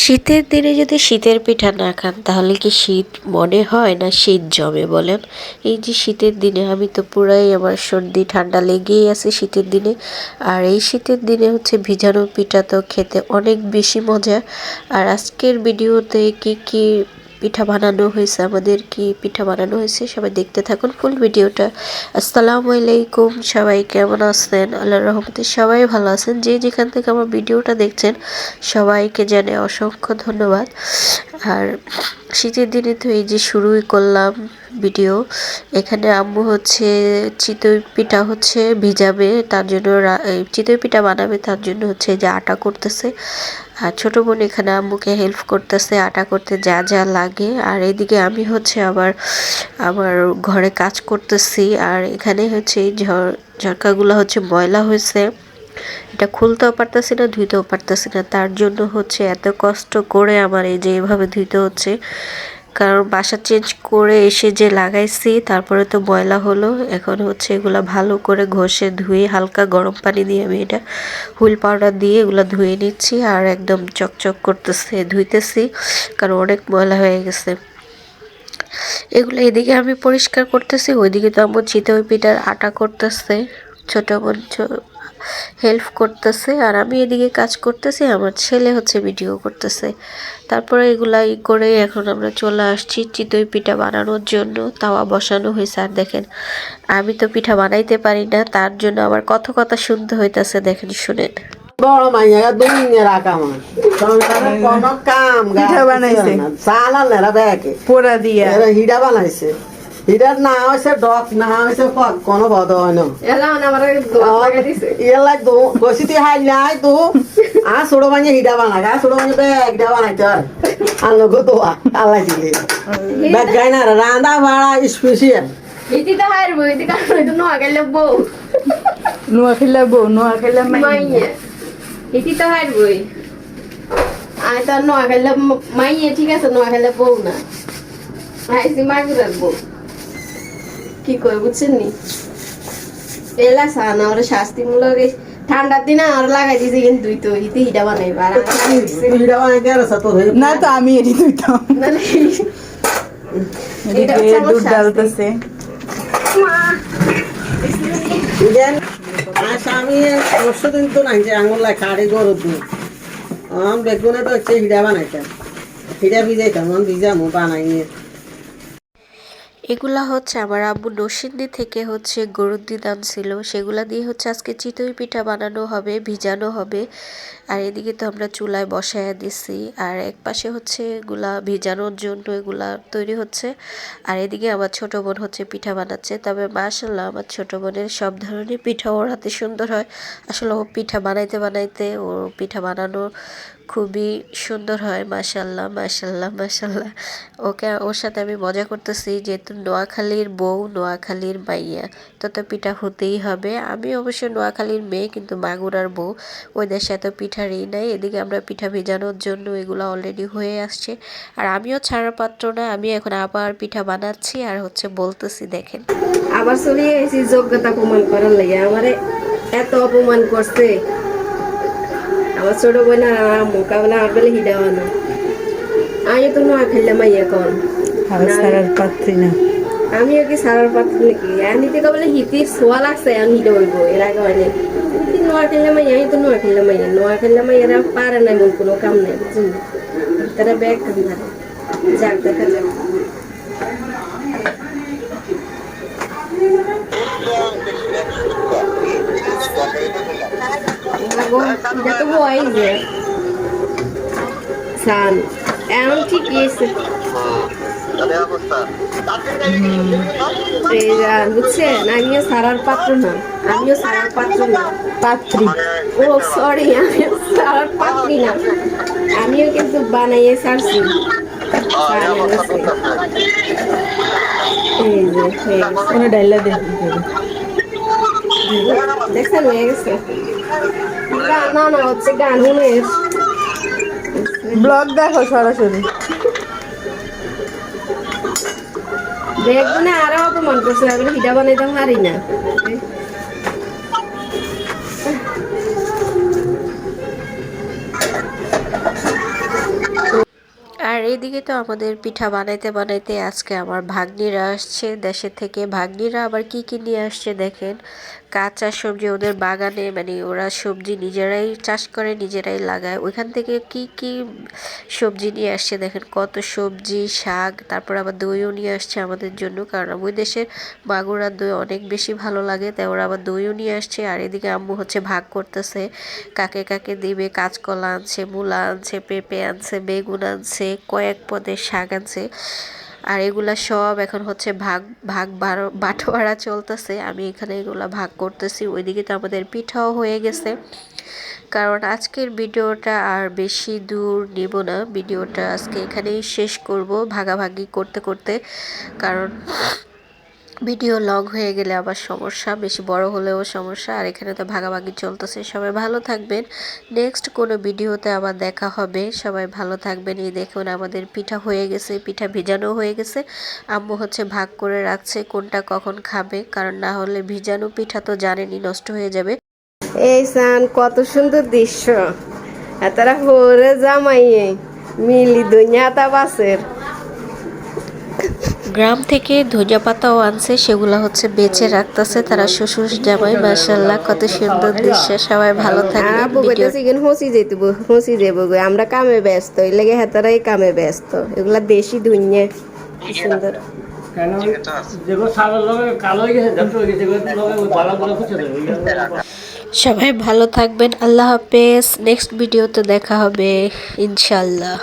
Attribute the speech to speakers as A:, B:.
A: শীতের দিনে যদি শীতের পিঠা না খান, তাহলে কি শীত মনে হয় না শীত জমে বলেন? এই যে শীতের দিনে, আমি তো পুরাই আমার সর্দি, ঠান্ডা লেগেই আছে শীতের দিনে। আর এই শীতের দিনে হচ্ছে ভিজানো পিঠা তো খেতে অনেক বেশি মজা। আর আজকের ভিডিওতে কি কি পিঠা বানানো হয়েছে, আমাদের কি পিঠা বানানো হয়েছে সবাই দেখতে থাকুন ফুল ভিডিওটা। আসসালামু আলাইকুম, সবাই কেমন আছেন? আল্লাহর রহমতে সবাই ভালো আছেন। যে যেখান থেকে আমার ভিডিওটা দেখছেন, সবাইকে জানে অসংখ্য ধন্যবাদ। আর শীতের দিনে তো এই যে শুরুই করলাম ভিডিও, এখানে আম্মু হচ্ছে চিতই পিঠা হচ্ছে ভিজাবে, তার জন্য চিতই পিঠা বানাবে, তার জন্য হচ্ছে যে আটা করতেছে। আর ছোট বোন এখানে আম্মুকে হেল্প করতেছে, আটা করতে যা যা লাগে। আর এদিকে আমি হচ্ছে আবার, আমার ঘরে কাজ করতেছি। আর এখানে হচ্ছে এই ঝড় ঝটকাগুলো হচ্ছে ময়লা হয়েছে। এটা খুলতেও পারতেছি না, ধুইতেও পারতেছি না। তার জন্য হচ্ছে এত কষ্ট করে আমার এই যে এভাবে ধুইতে হচ্ছে। কারণ বাসা চেঞ্জ করে এসে যে লাগাইছি, তারপরে তো ময়লা হলো। এখন হচ্ছে এগুলা ভালো করে ঘষে ধুয়ে হালকা গরম পানি দিয়ে আমি এটা হুইল পাউডার দিয়ে এগুলো ধুয়ে নিচ্ছি আর একদম চকচক করতেছে, ধুইতেছি, কারণ অনেক ময়লা হয়ে গেছে। এগুলো এদিকে আমি পরিষ্কার করতেছি, ওইদিকে তো আমার চিতই পিঠার আটা করতেছে। ছোট বোন হেল্প করতেছে আর আমি এদিকে কাজ করতেছি আমার ছেলে হচ্ছে ভিডিও করতেছে। তারপরে এগুলা ই করে এখন আমরা চলে আসছি চিতই পিঠা বানানোর জন্য। তাওয়া বসানো হয়েছে আর দেখেন আমি তো পিঠা বানাইতে পারি না তার জন্য আমার কত কথা শুনতে হইতেছে দেখেন শুনেন।
B: বড় মাইয়া দুনিয়া রাখা সংসারে কোনো কাম
C: পিঠা বানাইছে।
B: চাল আর নেড়া
C: পোড়া দিয়া।
B: হিডা বানাইছে। হিডার না হয়েছে ডক না হয়েছে কোনো বদ হয় না। ইয়ার লাগ দো কষিতে হাই নাই তো আ ছোট মানে হিডা বানাই আ ছোট ব্যাগ হিডা বানাইতে আর আলো গো তো আল্লাহ দিলে। ব্যাগ গাই না রান্দা ভাড়া স্পেশাল
D: ইতিটা হারবো ইতি কারণ এটা নোয়া গেলে বউ
C: নোয়া খেলা বউ নোয়া খেলা
D: মাইয়ে ইতি তো হারবই আর তার নোয়া গেলে মাইয়ে ঠিক আছে নোয়া গেলে বউ না। আইসি মাগুরার বউ কি করে বুঝছেন নি এলা সানা ওরা শাস্তিমূলক এই ঠান্ডার দিনে আর লাগাই দিয়েছে কিন্তু তুই তো ইতি হিডা লাগাই দিছি।
B: হিডা বানাইতে আর তো
C: না তো আমি এটি
D: এটা হচ্ছে আমার শাস্তি।
B: স্বামী পরশু দিন তো নাই যে আঙুল লাই খাড়ি গরু দুধ। আম বেগুনে তো হচ্ছে হিডা বানাইতাম। হিডা ভিজাইতাম আমি ভিজামো বানাই নিয়ে
A: এগুলা হচ্ছে আমার আব্বু নসিন্দি থেকে হচ্ছে গরুর দিন আনছিল সেগুলা দিয়ে হচ্ছে আজকে চিতই পিঠা বানানো হবে, ভিজানো হবে। আর এদিকে তো আমরা চুলায় বসায় দিছি। আর এক পাশে হচ্ছে এগুলা ভিজানোর জন্য এগুলা তৈরি হচ্ছে। আর এদিকে আমার ছোট বোন হচ্ছে পিঠা বানাচ্ছে। তবে মাশাল্লাহ আমার ছোট বোনের সব ধরনের পিঠা ওর হাতে সুন্দর হয়। আসলে ও পিঠা বানাইতে বানাইতে ও পিঠা বানানো খুবই সুন্দর হয় মাশাল্লাহ মাশাল্লাহ মাশাল্লাহ ওকে, ওর সাথে আমি মজা করতেছি, যেহেতু নোয়াখালীর বউ, নোয়াখালীর মাইয়া। তো তো পিঠা হতেই হবে। আমি অবশ্য নোয়াখালীর মেয়ে, কিন্তু মাগুরার বউ। ওদের সাথে পিঠারই নাই। এদিকে আমরা পিঠা ভেজানোর জন্য এগুলো অলরেডি হয়ে আসছে। আর আমিও ছাড়া পাত্র না, আমি এখন আবার পিঠা বানাচ্ছি আর হচ্ছে বলতেছি, দেখেন।
D: আবার চলে এসেছি, যোগ্যতা প্রমাণ করার লাগে। আমারে এত অপমান করছে। আমার ছোট বোন আর আমার মোকাবেলা আমার বেলে হিডাওয়া না আমি তো নয় ফেললাম এখন
C: হাল সারার পাত্রী না
D: আমিও কি সারার পাত্র নাকি এমনিতে কবলে হিতির সোয়া লাগছে আমি হিডে হইব এর আগে হয় হিতি নোয়া খেললাম আমি তো নোয়া খেললাম নোয়া খেললাম এরা পারে না এমন কোনো কাম নেই বুঝলি তারা ব্যাগ কাম ধরে যাক দেখা যাক। এটা তো সান এখন ঠিকই আছে। এই বুঝছেন আমিও সারার পাত্র না। আমিও সারার পাত্র না।
C: পাত্রী।
D: ও সরি আমিও সারার পাত্রী না। আমিও কিন্তু বানাইয়ে ছাড়ছি। সারা গেছে। এই যে গেছে।
C: কোনো ডাইলা দেখি
D: দেখছেন হয়ে গেছে গান না না হচ্ছে গান শুনে
C: ব্লগ দেখো সরাসরি
D: দেখব আরও অপমান করছে আমি বানাইতে পারি না
A: এদিকে তো আমাদের পিঠা বানাইতে বানাইতে আজকে আমার ভাগ্নিরা আসছে দেশের থেকে ভাগ্নিরা আবার কি কি নিয়ে আসছে দেখেন। কাঁচা সবজি ওদের বাগানে মানে ওরা সবজি নিজেরাই চাষ করে, নিজেরাই লাগায়। ওইখান থেকে কি কি সবজি নিয়ে আসছে দেখেন? কত সবজি, শাক, তারপর আবার দইও নিয়ে আসছে আমাদের জন্য, কারণ ওই দেশের মাগুরার দই অনেক বেশি ভালো লাগে, তাই ওরা আবার দইও নিয়ে আসছে। আর এদিকে আম্মু হচ্ছে ভাগ করতেছে। কাকে কাকে দিবে? কাঁচকলা আনছে, মূলা আনছে, পেঁপে আনছে, বেগুন আনছে, কয়েক পদের শাক আনছে। আর এগুলা সব এখন হচ্ছে ভাগ ভাগ বাটোয়ারা চলতেছে। আমি এখানে এগুলা ভাগ করতেছি। ওইদিকে তো আমাদের পিঠাও হয়ে গেছে। কারণ আজকের ভিডিওটা আর বেশি দূর নেব না। ভিডিওটা আজকে এখানেই শেষ করব ভাগাভাগি করতে করতে। কারণ ভিডিও লং হয়ে গেলে আবার সমস্যা, বেশি বড় হলেও সমস্যা, আর এখানে তো ভাগাভাগি চলতেছে। সবাই ভালো থাকবেন। নেক্সট কোনো ভিডিওতে আবার দেখা হবে। সবাই ভালো থাকবেন। এই দেখুন আমাদের পিঠা হয়ে গেছে, পিঠা ভিজানো হয়ে গেছে। আম্মু হচ্ছে ভাগ করে রাখছে কোনটা কখন খাবে, কারণ না হলে ভিজানো পিঠা তো জানেনই, নষ্ট হয়ে যাবে।
D: এই সান, কত সুন্দর দৃশ্য। এতারা হরে জামাইয়ে, মিলি দুনিয়াতা বাসের।
A: গ্রাম থেকে ধনিয়া পাতাও আনছে সেগুলো হচ্ছে বেঁচে রাখতেছে তারা শ্বশুর জামাই মাসাল্লাহ কত সুন্দর দৃশ্য সবাই ভালো থাকে
D: আবু কইতাছি কেন হসি যেতে হসি যাব গো আমরা কামে ব্যস্ত এই লেগে হেতারাই কামে ব্যস্ত এগুলা দেশি দুনিয়া কি সুন্দর।
E: হয়ে হয়ে দেবে
A: সবাই ভালো থাকবেন আল্লাহ হাফেজ নেক্সট ভিডিওতে দেখা হবে ইনশাল্লাহ